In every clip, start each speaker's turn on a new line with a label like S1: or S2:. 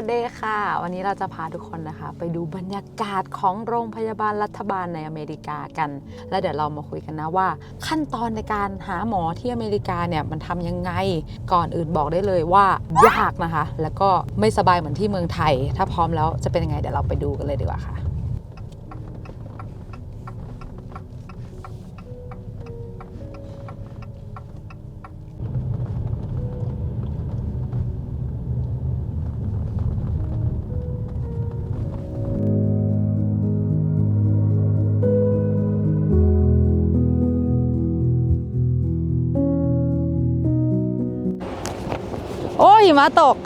S1: วัสดีค่ะ วันนี้เราจะพาทุกคนนะคะ ไปดูบรรยากาศของโรงพยาบาลรัฐบาลในอเมริกากัน แล้วเดี๋ยวเรามาคุยกันนะว่า ขั้นตอนในการหาหมอที่อเมริกาเนี่ยมันทำยังไงก่อนอื่นบอกได้เลยว่ายากนะคะ แล้วก็ไม่สบายเหมือนที่เมืองไทย ถ้าพร้อมแล้วจะเป็นยังไงเดี๋ยวเราไปดูกันเลยดีกว่าค่ะ หิมะตก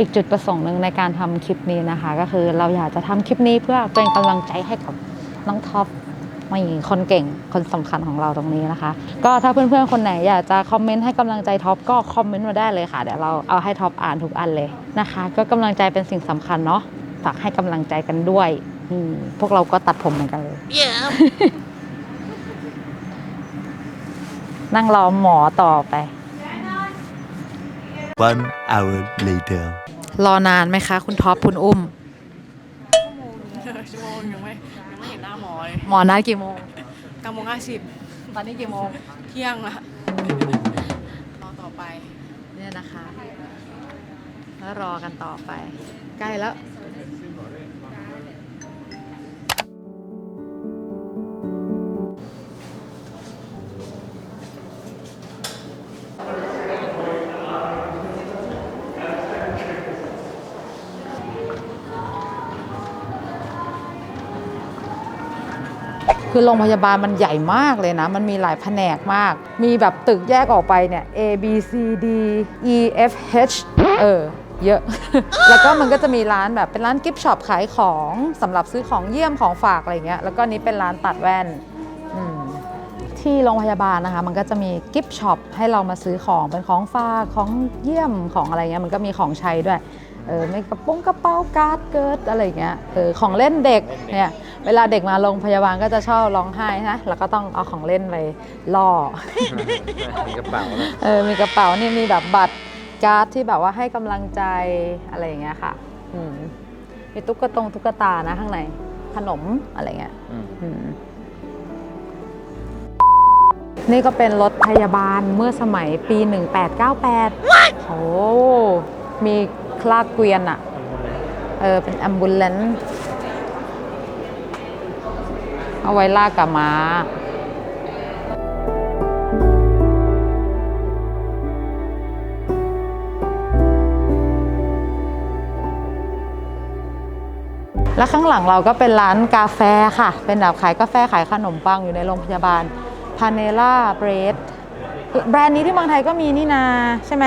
S1: อีกจุดประสงค์หนึ่งในการทำคลิปนี้นะคะ ก็คือเราอยากจะทำคลิปนี้เพื่อเป็นกำลังใจให้กับน้องท็อปมีคนเก่งคนสำคัญของเราตรงนี้นะคะ ก็ถ้าเพื่อนๆคนไหนอยากจะคอมเมนต์ให้กำลังใจท็อปก็คอมเมนต์มาได้เลยค่ะเดี๋ยวเราเอาให้ท็อปอ่านทุกอันเลยนะคะ ก็กำลังใจเป็นสิ่งสำคัญเนาะฝากให้กำลังใจกันด้วยพวกเราก็ตัดผมเหมือนกันเลย นั่งรอหมอต่อไป
S2: One hour later.
S1: รอนานไหมคะ คุณท็อปคุณอุ้ม
S3: ชั่วโมงยังไม่ยังไม่เห็นหน้าหมอเลย
S1: หมอนัดกี่โมง
S3: เก้าโมงห้าสิบ
S1: ตอนนี้กี่โมง
S3: เที่ยงละรอต่อไป
S1: เนี่ยนะคะ แล้วรอกันต่อไป ใกล้แล้ว คือโรงพยาบาลมันใหญ่มากเลยนะ มันมีหลายแผนกมาก มีแบบตึกแยกออกไปเนี่ย A B C D E F H เออเยอะ แล้วก็มันก็จะมีร้านแบบเป็นร้านกิฟต์ช็อปขายของสำหรับซื้อของเยี่ยมของฝากอะไรเงี้ย แล้วก็นี้เป็นร้านตัดแว่นที่โรงพยาบาลนะคะ มันก็จะมีกิฟต์ช็อปให้เรามาซื้อของเป็นของฝากของเยี่ยมของอะไรเงี้ยมันก็มีของใช้ด้วย เออไม่กระโปรงกระเป๋าการ์ดเกิร์ดอะไรอย่างเงี้ยเออของเล่นเด็กเนี่ยเวลาเด็กมาโรงพยาบาลก็จะชอบร้องไห้นะแล้วก็ต้องเอาของเล่นไปล่อ
S4: มีกระเป๋านะ
S1: เออมีกระเป๋านี่มีแบบบัตรการ์ดที่แบบว่าให้กำลังใจอะไรอย่างเงี้ยค่ะอืมมีตุ๊กตงตุ๊กตานะข้างในขนมอะไรเงี้ย
S4: อืม
S1: อืมนี่ก็เป็นรถพยาบาลเมื่อสมัยปี 1898 โอ้ มีค ลากเกวียนอะเออเป็น a อ b บูเลนเอาไว้ลากกับม้าแล้วข้างหลังเราก็เป็นร้านกาแฟค่ะ เป็นแบบขายกาแฟขายขนมปังอยู่ในโรงพยาบาลพาเนล่าเบรดแบรนด์นี้ที่เมืองไทยก็มีนี่นาใช่ไหม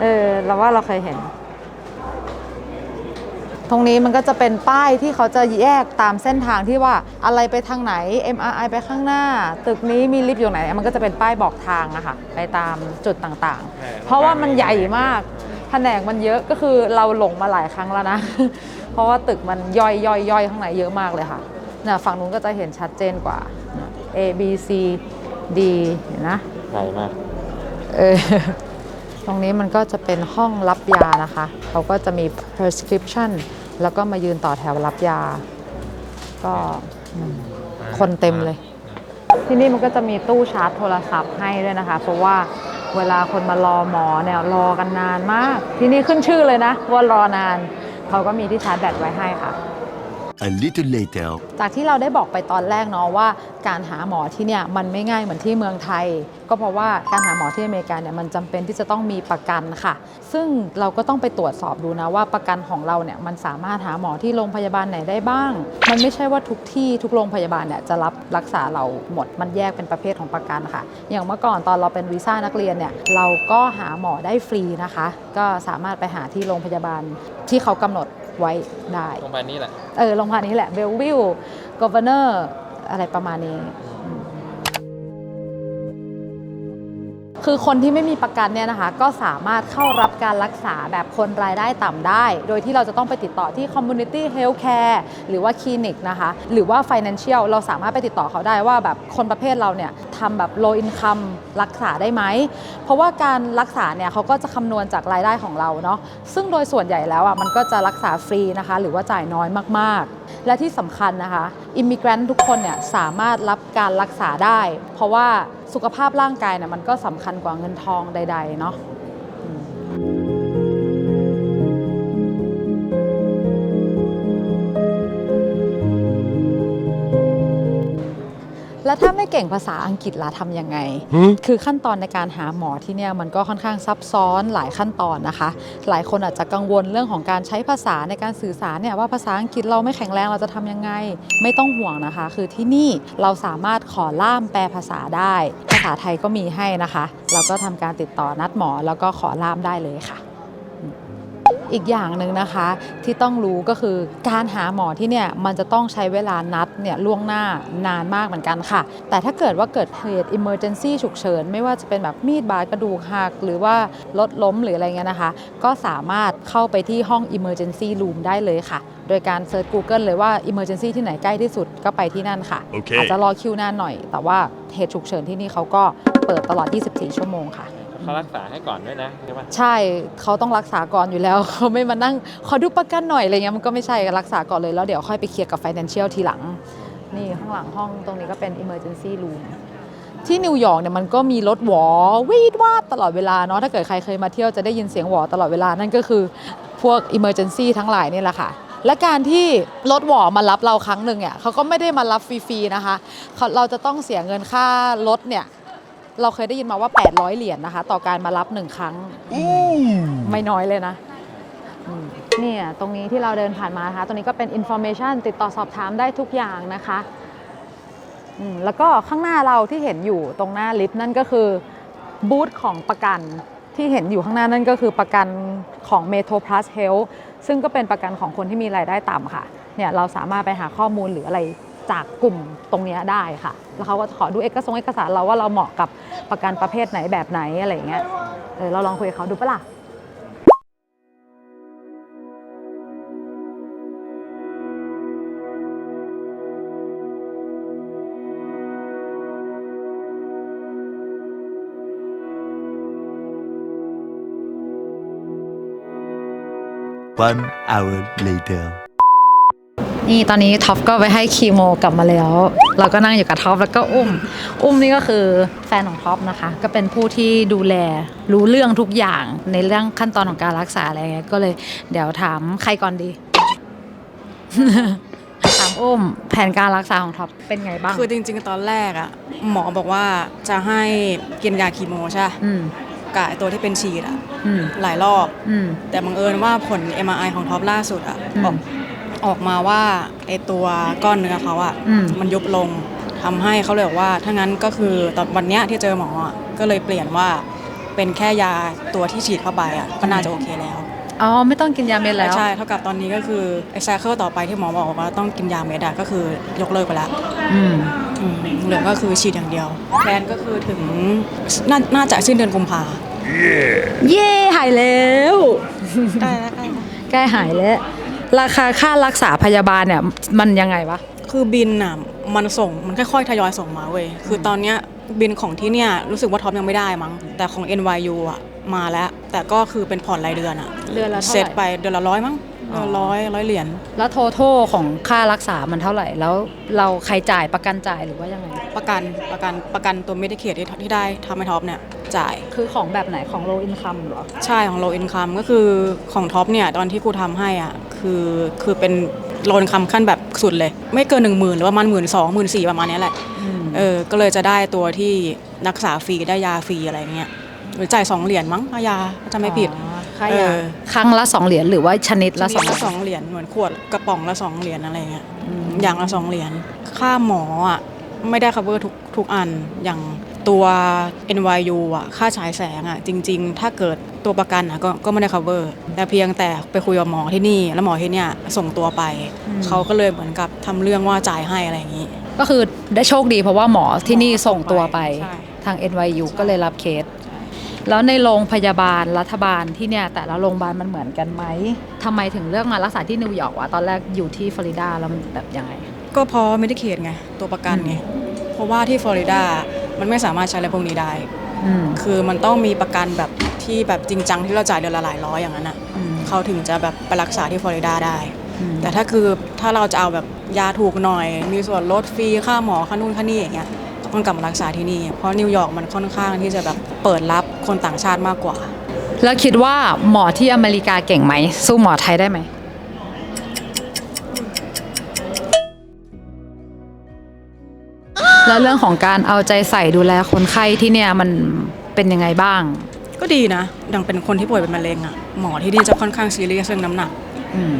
S1: เออเราว่าเราเคยเห็น ตรงนี้มันก็จะเป็นป้ายที่เขาจะแยกตามเส้นทางที่ว่าอะไรไปทางไหน MRI ไปข้างหน้า ตึกนี้มีลิฟต์อยู่ไหน มันก็จะเป็นป้ายบอกทางอะค่ะไปตามจุดต่างๆ เพราะว่ามันใหญ่มากแผนกมันเยอะก็คือเราหลงมาหลายครั้งแล้วนะ เพราะว่าตึกมันย่อยย่อยย่อยข้างในเยอะมากเลยค่ะเนี่ยฝั่งนู้นก็จะเห็นชัดเจนกว่า A B C D เห็นนะ
S4: ใหญ่มาก
S1: เออตรงนี้มันก็จะเป็นห้องรับยานะคะ เขาก็จะมี prescription แล้วก็มายืนต่อแถวรับยา ก็อืมคนเต็มเลย ที่นี่มันก็จะมีตู้ชาร์จโทรศัพท์ให้ด้วยนะคะ เพราะว่าเวลาคนมารอหมอเนี่ยรอกันนานมาก ที่นี่ขึ้นชื่อเลยนะว่ารอนาน เขาก็มีที่ชาร์จแบตไว้ให้ค่ะ
S2: A little later.
S1: จากที่เราได้บอกไปตอนแรกเนาะว่า การหาหมอที่เนี่ยมันไม่ง่ายเหมือนที่เมืองไทย ก็เพราะว่าการหาหมอที่อเมริกาเนี่ยมันจำเป็นที่จะต้องมีประกันค่ะ ซึ่งเราก็ต้องไปตรวจสอบดูนะว่าประกันของเราเนี่ยมันสามารถหาหมอที่โรงพยาบาลไหนได้บ้าง มันไม่ใช่ว่าทุกที่ทุกโรงพยาบาลเนี่ยจะรับรักษาเราหมดมันแยกเป็นประเภทของประกันค่ะ อย่างเมื่อก่อนตอนเราเป็นวีซ่านักเรียนเนี่ยเราก็หาหมอได้ฟรีนะคะ ก็สามารถไปหาที่โรงพยาบาลที่เขากำหนด ไว้ได้
S4: โรงพยาบาลนี้แหละ
S1: เออโรงพยาบาลนี้แหละเบลวิลก v เ r n เนอร์อะไรประมาณนี้ คือคนที่ไม่มีประกันเนี่ยนะคะ ก็สามารถเข้ารับการรักษาแบบคนรายได้ต่ำได้ โดยที่เราจะต้องไปติดต่อที่ Community Health Care หรือว่าคลินิกนะคะ หรือว่า Financial เราสามารถไปติดต่อเขาได้ว่าแบบคนประเภทเราเนี่ยทำแบบ low income รักษาได้ไหม เพราะว่าการรักษาเนี่ยเขาก็จะคำนวณจากรายได้ของเราเนาะซึ่งโดยส่วนใหญ่แล้วอะมันก็จะรักษาฟรีนะคะ หรือว่าจ่ายน้อยมากๆ และที่สำคัญนะคะอิมิเกรนทุกคนเนี่ยสามารถรับการรักษาได้ เพราะว่าสุขภาพร่างกายเนี่ยมันก็สำคัญกว่าเงินทองใดๆเนาะ แล้วถ้าไม่เก่งภาษาอังกฤษล่ะทำยังไง คือขั้นตอนในการหาหมอที่เนี่ยมันก็ค่อนข้างซับซ้อนหลายขั้นตอนนะคะ หลายคนอาจจะกังวลเรื่องของการใช้ภาษาในการสื่อสารเนี่ยว่าภาษาอังกฤษเราไม่แข็งแรงเราจะทำยังไง ไม่ต้องห่วงนะคะ คือที่นี่เราสามารถขอล่ามแปลภาษาได้ ภาษาไทยก็มีให้นะคะ เราก็ทำการติดต่อนัดหมอแล้วก็ขอล่ามได้เลยค่ะ อีกอย่างหนึ่งนะคะที่ต้องรู้ก็คือการหาหมอที่เนี่ยมันจะต้องใช้เวลานัดเนี่ยล่วงหน้านานมากเหมือนกันค่ะ แต่ถ้าเกิดว่าเกิดเหตุ emergency ฉุกเฉิน ไม่ว่าจะเป็นแบบมีดบาดกระดูกหัก หรือว่ารถล้มหรืออะไรเงี้ยนะคะ ก็สามารถเข้าไปที่ห้อง emergency room ได้เลยค่ะ โดยการเซิร์ช Google เลยว่า emergency ที่ไหนใกล้ที่สุดก็ไปที่นั่นค่ะ
S2: โอเค
S1: อาจจะรอคิวนานหน่อย แต่ว่าเหตุฉุกเฉินที่นี่เขาก็เปิดตลอด 24 ชั่วโมงค่ะ
S4: เขารักษาให้ก่อนด้วยนะใช่ปะ
S1: ใช่เขาต้องรักษาก่อนอยู่แล้วเขาไม่มานั่งขอดูประกันหน่อยอะไรเงี้ยมันก็ไม่ใช่รักษาก่อนเลยแล้วเดี๋ยวค่อยไปเคลียร์กับ Financial ทีหลัง นี่ข้างหลังห้องตรงนี้ก็เป็น Emergency Room ที่นิวยอร์กเนี่ยมันก็มีรถหวอวีดวาดตลอดเวลาเนาะถ้าเกิดใครเคยมาเที่ยวจะได้ยินเสียงหวอตลอดเวลานั่นก็คือพวก Emergency ทั้งหลายนี่แหละค่ะและการที่รถหวอมารับเราครั้งหนึ่งเนี่ยเขาก็ไม่ได้มารับฟรีๆนะคะเขาเราจะต้องเสียเงินค่ารถเนี่ย เราเคยได้ยินมาว่า 800 เหรียญนะคะ ต่อการมารับหนึ่งครั้งไม่น้อยเลยนะอืมเนี่ยตรงนี้ที่เราเดินผ่านมานะคะ ตรงนี้ก็เป็น information ติดต่อสอบถามได้ทุกอย่างนะคะอืมแล้วก็ข้างหน้าเราที่เห็นอยู่ตรงหน้าลิฟต์นั่นก็คือบูธของประกันที่เห็นอยู่ข้างหน้านั่นก็คือประกันของ Metro Plus Health ซึ่งก็เป็นประกันของคนที่มีรายได้ต่ำค่ะ เนี่ยเราสามารถไปหาข้อมูลหรืออะไร จากกลุ่มตรงนี้ได้ค่ะ แล้วเขาก็ขอดูเอกสารเอกสารเราว่าเราเหมาะกับประกันประเภทไหนแบบไหนอะไรอย่างเงี้ยเออเราลองคุยกับเขาดูปะล่ะ
S2: One hour later.
S1: นี่ตอนนี้ท็อปก็ไปให้คีโมกลับมาแล้ว เราก็นั่งอยู่กับท็อปแล้วก็อุ้ม อุ้มนี่ก็คือแฟนของท็อปนะคะ ก็เป็นผู้ที่ดูแลรู้เรื่องทุกอย่างในเรื่องขั้นตอนของการรักษาอะไรเงี้ยก็เลยเดี๋ยวถามใครก่อนดี ถามอุ้มแผนการรักษาของท็อปเป็นไงบ้าง
S3: คือจริง ๆ ตอนแรกอะหมอบอกว่าจะให้กินยาคีโมใช่ปะ
S1: อืม
S3: กะไอ้ตัวที่เป็นฉีดอะ
S1: อืม
S3: หลายรอบ
S1: อืม
S3: แต่บังเอิญว่าผล MRI ของท็อปล่าสุดอะ
S1: อืม
S3: ออก ออกมาว่าไอตัวก้อนเนื้อเขาอะ
S1: อืม
S3: มันยุบลงทำให้เขาเลยบอกว่าถ้างั้นก็คือตอนวันเนี้ยที่เจอหมออะก็เลยเปลี่ยนว่าเป็นแค่ยาตัวที่ฉีดเข้าไปอะก็น่าจะโอเคแล้ว
S1: อ๋อไม่ต้องกินยาเม็ดแล้ว
S3: ใช่เท่ากับตอนนี้ก็คือไอ้ไซเคิลต่อไปที่หมอบอกว่าต้องกินยาเม็ดอะก็คือยกเลิกไปแล้ว
S1: อืม
S3: อืมเหลือก็คือฉีดอย่างเดียวแพลนก็คือถึงนาน่าจะสิ้นเดือนกุมภา
S1: เย่หายแล้ว
S3: ใกล้แล้วใกล้แล้ว
S1: ใกล้หายแล้ว ราคาค่ารักษาพยาบาลเนี่ยมันยังไงวะ
S3: คือบินอะมันส่งมันค่อยๆทยอยส่งมาเว้ยคือตอนเนี้ยบินของที่เนี่ยรู้สึกว่าท็อปยังไม่ได้มั้งแต่ของ NYU อะมาแล้ว แต่ก็คือเป็นผ่อนรายเดือนอะ
S1: เดือนละเท่า
S3: เซต
S1: ไหร่
S3: ไปเดือนละร้อยมั้งเดือนละร้อยร้อยเหรียญ
S1: แล้วโททของค่ารักษามันเท่าไหร่ แล้วเราใครจ่ายประกันจ่ายหรือว่ายังไง
S3: ประกันประกันประกันตัว Medicaid ที่ที่ได้ทำให้ท็อปเนี่ยจ่าย
S1: คือของแบบไหนของ low income เหรอ
S3: ใช่ของ low income ก็คือของท็อปเนี่ย ตอนที่กูทำให้อะ คือคือเป็นโลนคำขั้นแบบสุดเลย ไม่เกินหนึ่งหมื่นหรือว่ามันหมื่นสองหมื่นสี่ประมาณเนี้ยแหละเออก็เลยจะได้ตัวที่รักษาฟรีได้ยาฟรีอะไรเงี้ยหรือจ่ายสองเหรียญมั้งค่ายาถ้าจะไม่ผิด
S1: อ๋อค่า
S3: เอยาอ
S1: ครั้งละสองเหรียญหรือว่าชนิดละ
S3: ละ
S1: ส
S3: ส
S1: อ
S3: องงสองเหรียญเหมือนขวดกระป๋องละสองเหรียญอะไรเงี้ยอย่างละสองเหรียญค่าหมออะไม่ได้ cover ทุกทุกอันอย่าง ตัว NYU อะค่าฉายแสงอะจริง ๆ ถ้าเกิดตัวประกันอะก็ก็ไม่ได้ cover แต่เพียงแต่ไปคุยกับหมอที่นี่ แล้วหมอที่เนี่ยส่งตัวไป เขาก็เลยเหมือนกับทำเรื่องว่าจ่ายให้อะไรอย่างนี้
S1: ก็คือได้โชคดีเพราะว่าหมอที่นี่ส่งตัวไป
S3: ใช่
S1: ทาง NYU ก็เลยรับเคสแล้วในโรงพยาบาลรัฐบาลที่เนี่ยแต่ละโรงพยาบาลมันเหมือนกันไหมทำไมถึงเลือกมารักษาที่นิวยอร์กวะตอนแรกอยู่ที่ฟลอริดาแล้วมันแบบยังไง
S3: ก็เพราะไม่ได้เขตไงตัวประกันไงเพราะว่าที่ฟลอริดา มันไม่สามารถใช้อะไรพวกนี้ได้
S1: อืม
S3: คือมันต้องมีประกันแบบที่แบบจริงจังที่เราจ่ายเดือนละหลายร้อยอย่างนั้นอะ
S1: อืม
S3: เขาถึงจะแบบไปรักษาที่ฟลอริดาได้
S1: อืม
S3: แต่ถ้าคือถ้าเราจะเอาแบบยาถูกหน่อย มีส่วนลดฟรีค่าหมอค่านู่นค่านี่อย่างเงี้ยต้องกลับมารักษาที่นี่ เพราะนิวยอร์กมันค่อนข้างที่จะแบบเปิดรับคนต่างชาติมากกว่า
S1: แล้วคิดว่าหมอที่อเมริกาเก่งไหม สู้หมอไทยได้ไหม แล้วเรื่องของการเอาใจใส่ดูแลคนไข้ที่เนี่ยมันเป็นยังไงบ้าง
S3: ก็ดีนะดังเป็นคนที่ป่วยเป็นมะเร็งอะหมอที่นี่จะค่อนข้างซีเรียสเรื่องน้ำหนัก
S1: อืม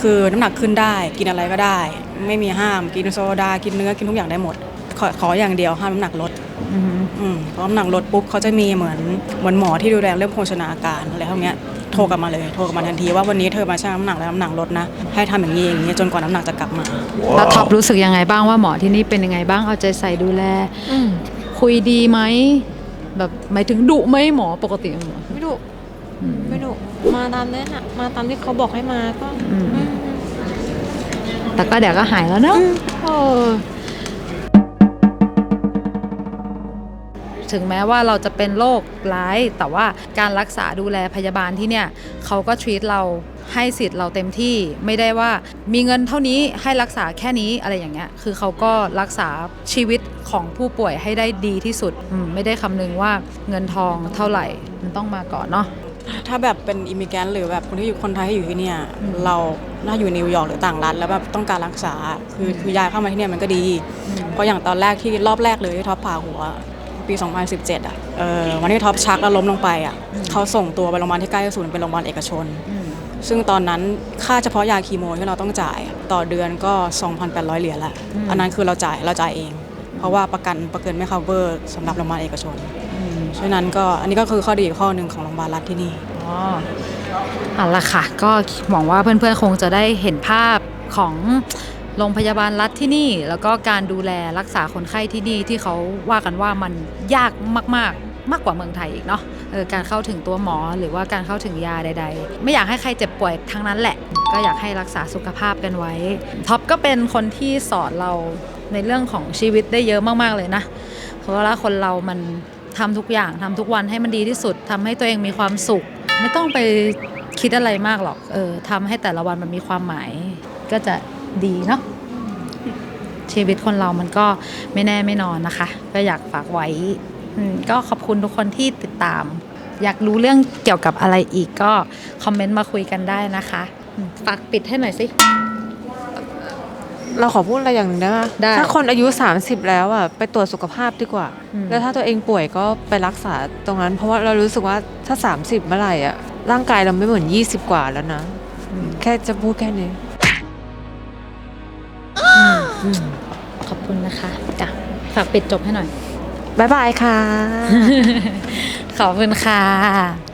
S3: คือน้ำหนักขึ้นได้กินอะไรก็ได้ ไม่มีห้ามกินโซดากินเนื้อกินทุกอย่างได้หมด ขอขออย่างเดียวห้ามน้ำหนักลด
S1: อืม
S3: อืมเพราะน้ำหนักลดปุ๊บเขาจะมีเหมือนเหมือนหมอที่ดูแลเรื่องโภชนาการอะไรพวกเนี้ย โทรกลับมาเลยโทรกลับมาทันทีว่าวันนี้เธอมาชั่งน้ำหนักแล้วน้ำหนักลดนะ ให้ทำอย่างนี้อย่างนี้จนกว่าน้ำหนักจะกลับมา
S1: แล้วท็อปรู้สึกยังไงบ้างว่าหมอที่นี่เป็นยังไงบ้างเอาใจใส่ดูแล คุยดีไหมแบบหมายถึงดุไหมหมอปกติหมอ
S5: ไม่ดุไม่ดุมาตามนั้นอะมาตามที่เขาบอกให้มาก็
S1: อืม
S5: อืม
S1: แต่ก็เดี๋ยวก็หายแล้วเนอะเออ ถึงแม้ว่าเราจะเป็นโรคร้าย แต่ว่าการรักษาดูแลพยาบาลที่เนี่ยเขาก็ท e ีตเราให้สิทธิ์เราเต็มที่ไม่ได้ว่ามีเงินเท่านี้ให้รักษาแค่นี้อะไรอย่างเงี้ยคือเขาก็รักษาชีวิตของผู้ป่วยให้ได้ดีที่สุดอืมไม่ได้คำนึงว่าเงินทองเท่าไหร่มันต้องมาก่อนเนาะ
S3: ถ้าแบบเป็นอิมิแกนหรือแบบคนที่อยู่คนไทยที่อยู่ที่เนี่ยเราน่าอยู่นิวยอร์กหรือต่างรัฐแล้วแบบต้องการรักษา คือคือย้ายเข้ามาที่เนี่ยมันก็ดี เพราะอย่างตอนแรกที่รอบแรกเลยที่ท็อปผ่าหัว ปี 2017 อะเออวันที่ท็อปชักแล้วล้มลงไปอะเขาส่งตัวไปโรงพยาบาลที่ใกล้ที่สุดเป็นโรงพยาบาลเอกชน ซึ่งตอนนั้นค่าเฉพาะยาคีโมที่เราต้องจ่ายอะต่อเดือนก็ 2,800 เหรียญละ
S1: อืม
S3: อันนั้นคือเราจ่ายเราจ่ายเอง เพราะว่าประกันประกันไม่ cover สำหรับโรงพยาบาลเอกชนฉะนั้นก็อันนี้ก็คือข้อดีอีกข้อหนึ่งของโรงพยาบาลรัฐที่นี่
S1: อ๋อเอาละค่ะ ก็หวังว่าเพื่อนๆคงจะได้เห็นภาพของ โรงพยาบาลรัฐที่นี่ แล้วก็การดูแลรักษาคนไข้ที่นี่ที่เขาว่ากันว่ามันยากมาก ๆมากกว่าเมืองไทยอีกเนาะออการเข้าถึงตัวหมอหรือว่าการเข้าถึงยาใด ๆ ไม่อยากให้ใครเจ็บป่วยทั้งนั้นแหละ ก็อยากให้รักษาสุขภาพกันไว้ท็อปก็เป็นคนที่สอนเราในเรื่องของชีวิตได้เยอะมากๆเลยนะเพราะว่าคนเรามันทำทุกอย่างทำทุกวันให้มันดีที่สุดทำให้ตัวเองมีความสุข ไม่ต้องไปคิดอะไรมากหรอกเออทำให้แต่ละวันมันมีความหมาย ก็จะ ดีเนาะชีวิตคนเรามันก็ไม่แน่ไม่นอนนะคะ ก็อยากฝากไว้อืมก็ขอบคุณทุกคนที่ติดตาม อยากรู้เรื่องเกี่ยวกับอะไรอีกก็คอมเมนต์มาคุยกันได้นะคะอืมฝากปิดให้หน่อยสิ
S5: เราขอพูดอะไรอย่างหนึงได้ไหม
S1: ได้
S5: ถ้าคนอายุ 30 แล้วอะไปตรวจสุขภาพดีกว่า
S1: อืม
S5: แล้วถ้าตัวเองป่วยก็ไปรักษาตรงนั้น เพราะว่าเรารู้สึกว่าถ้า 30 เมื่อไหร่อะร่างกายเราไม่เหมือน 20 กว่าแล้วนะ แค่จะพูดแค่นี้
S1: ขอบคุณนะคะจ้ะฝากปิดจบให้หน่อย
S5: บ๊ายบายค่ะ
S1: ขอบคุณค่ะ